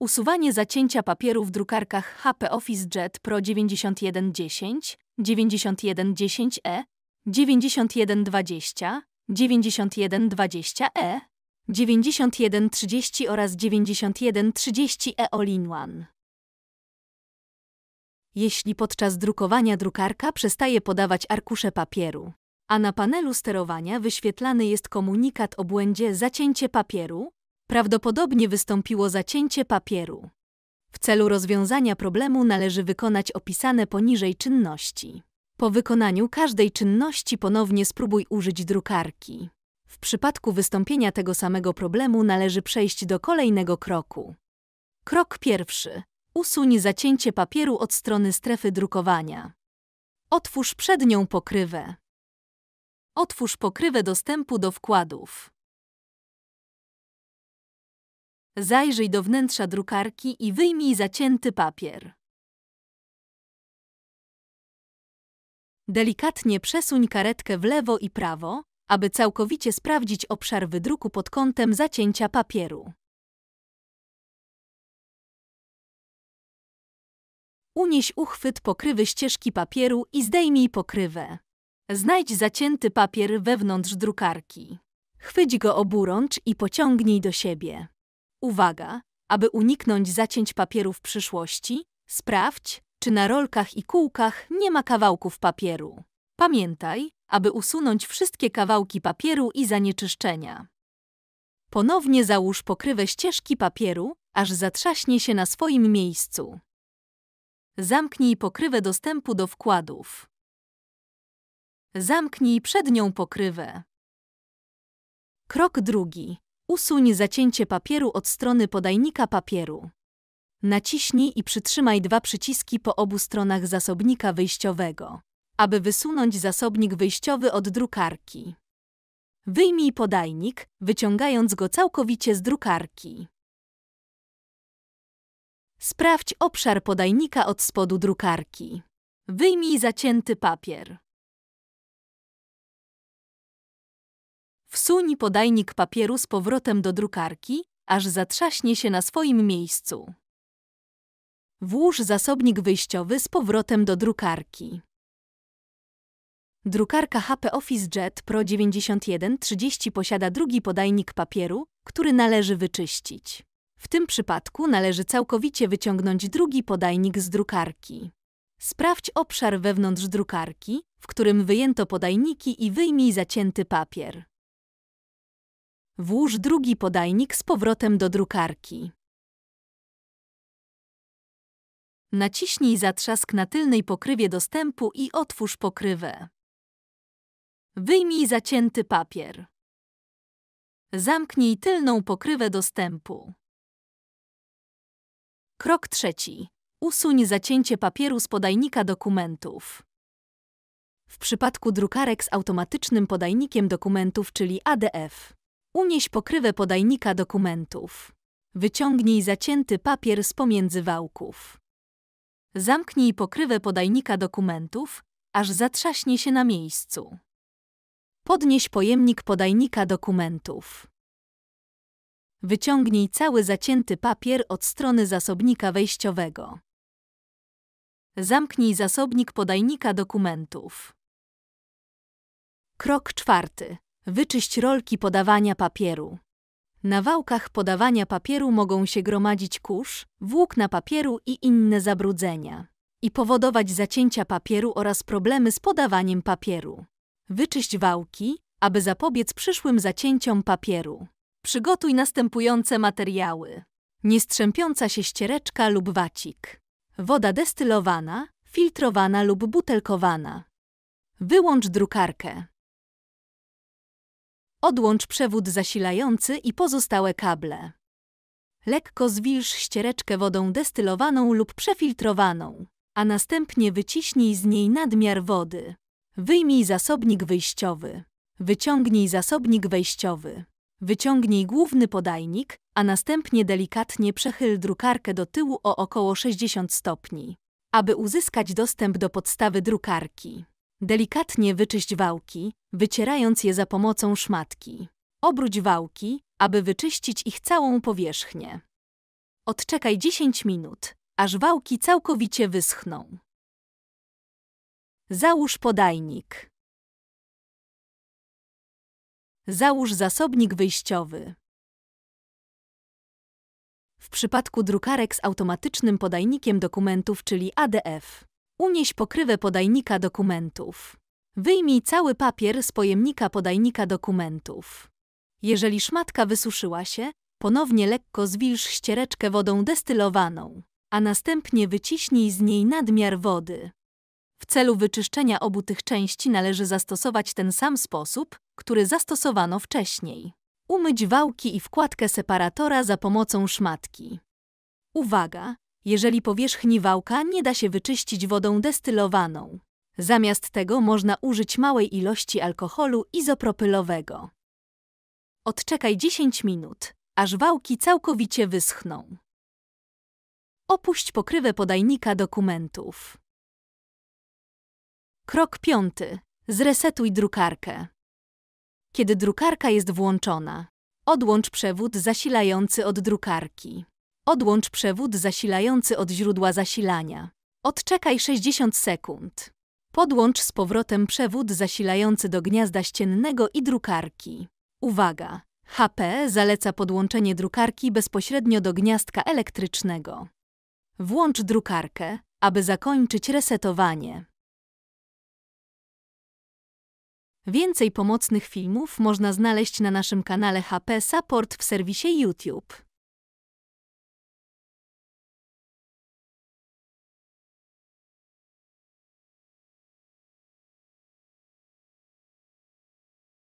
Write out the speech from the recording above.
Usuwanie zacięcia papieru w drukarkach HP OfficeJet Pro 9110, 9110E, 9120, 9120E, 9130 oraz 9130E All-in-One. Jeśli podczas drukowania drukarka przestaje podawać arkusze papieru, a na panelu sterowania wyświetlany jest komunikat o błędzie zacięcie papieru, prawdopodobnie wystąpiło zacięcie papieru. W celu rozwiązania problemu należy wykonać opisane poniżej czynności. Po wykonaniu każdej czynności ponownie spróbuj użyć drukarki. W przypadku wystąpienia tego samego problemu należy przejść do kolejnego kroku. Krok pierwszy. Usuń zacięcie papieru od strony strefy drukowania. Otwórz przednią pokrywę. Otwórz pokrywę dostępu do wkładów. Zajrzyj do wnętrza drukarki i wyjmij zacięty papier. Delikatnie przesuń karetkę w lewo i prawo, aby całkowicie sprawdzić obszar wydruku pod kątem zacięcia papieru. Unieś uchwyt pokrywy ścieżki papieru i zdejmij pokrywę. Znajdź zacięty papier wewnątrz drukarki. Chwyć go oburącz i pociągnij do siebie. Uwaga! Aby uniknąć zacięć papieru w przyszłości, sprawdź, czy na rolkach i kółkach nie ma kawałków papieru. Pamiętaj, aby usunąć wszystkie kawałki papieru i zanieczyszczenia. Ponownie załóż pokrywę ścieżki papieru, aż zatrzaśnie się na swoim miejscu. Zamknij pokrywę dostępu do wkładów. Zamknij przednią pokrywę. Krok drugi. Usuń zacięcie papieru od strony podajnika papieru. Naciśnij i przytrzymaj dwa przyciski po obu stronach zasobnika wyjściowego, aby wysunąć zasobnik wyjściowy od drukarki. Wyjmij podajnik, wyciągając go całkowicie z drukarki. Sprawdź obszar podajnika od spodu drukarki. Wyjmij zacięty papier. Wsuń podajnik papieru z powrotem do drukarki, aż zatrzaśnie się na swoim miejscu. Włóż zasobnik wyjściowy z powrotem do drukarki. Drukarka HP OfficeJet Pro 9130 posiada drugi podajnik papieru, który należy wyczyścić. W tym przypadku należy całkowicie wyciągnąć drugi podajnik z drukarki. Sprawdź obszar wewnątrz drukarki, w którym wyjęto podajniki i wyjmij zacięty papier. Włóż drugi podajnik z powrotem do drukarki. Naciśnij zatrzask na tylnej pokrywie dostępu i otwórz pokrywę. Wyjmij zacięty papier. Zamknij tylną pokrywę dostępu. Krok trzeci. Usuń zacięcie papieru z podajnika dokumentów. W przypadku drukarek z automatycznym podajnikiem dokumentów, czyli ADF, unieś pokrywę podajnika dokumentów. Wyciągnij zacięty papier z pomiędzy wałków. Zamknij pokrywę podajnika dokumentów, aż zatrzaśnie się na miejscu. Podnieś pojemnik podajnika dokumentów. Wyciągnij cały zacięty papier od strony zasobnika wejściowego. Zamknij zasobnik podajnika dokumentów. Krok czwarty. Wyczyść rolki podawania papieru. Na wałkach podawania papieru mogą się gromadzić kurz, włókna papieru i inne zabrudzenia i powodować zacięcia papieru oraz problemy z podawaniem papieru. Wyczyść wałki, aby zapobiec przyszłym zacięciom papieru. Przygotuj następujące materiały. Niestrzępiąca się ściereczka lub wacik. Woda destylowana, filtrowana lub butelkowana. Wyłącz drukarkę. Odłącz przewód zasilający i pozostałe kable. Lekko zwilż ściereczkę wodą destylowaną lub przefiltrowaną, a następnie wyciśnij z niej nadmiar wody. Wyjmij zasobnik wyjściowy. Wyciągnij zasobnik wejściowy. Wyciągnij główny podajnik, a następnie delikatnie przechyl drukarkę do tyłu o około 60 stopni, aby uzyskać dostęp do podstawy drukarki. Delikatnie wyczyść wałki, wycierając je za pomocą szmatki. Obróć wałki, aby wyczyścić ich całą powierzchnię. Odczekaj 10 minut, aż wałki całkowicie wyschną. Załóż podajnik. Załóż zasobnik wyjściowy. W przypadku drukarek z automatycznym podajnikiem dokumentów, czyli ADF, unieś pokrywę podajnika dokumentów. Wyjmij cały papier z pojemnika podajnika dokumentów. Jeżeli szmatka wysuszyła się, ponownie lekko zwilż ściereczkę wodą destylowaną, a następnie wyciśnij z niej nadmiar wody. W celu wyczyszczenia obu tych części należy zastosować ten sam sposób, który zastosowano wcześniej. Umyć wałki i wkładkę separatora za pomocą szmatki. Uwaga! Jeżeli powierzchni wałka nie da się wyczyścić wodą destylowaną, zamiast tego można użyć małej ilości alkoholu izopropylowego. Odczekaj 10 minut, aż wałki całkowicie wyschną. Opuść pokrywę podajnika dokumentów. Krok piąty. Zresetuj drukarkę. Kiedy drukarka jest włączona, odłącz przewód zasilający od drukarki. Odłącz przewód zasilający od źródła zasilania. Odczekaj 60 sekund. Podłącz z powrotem przewód zasilający do gniazda ściennego i drukarki. Uwaga! HP zaleca podłączenie drukarki bezpośrednio do gniazdka elektrycznego. Włącz drukarkę, aby zakończyć resetowanie. Więcej pomocnych filmów można znaleźć na naszym kanale HP Support w serwisie YouTube.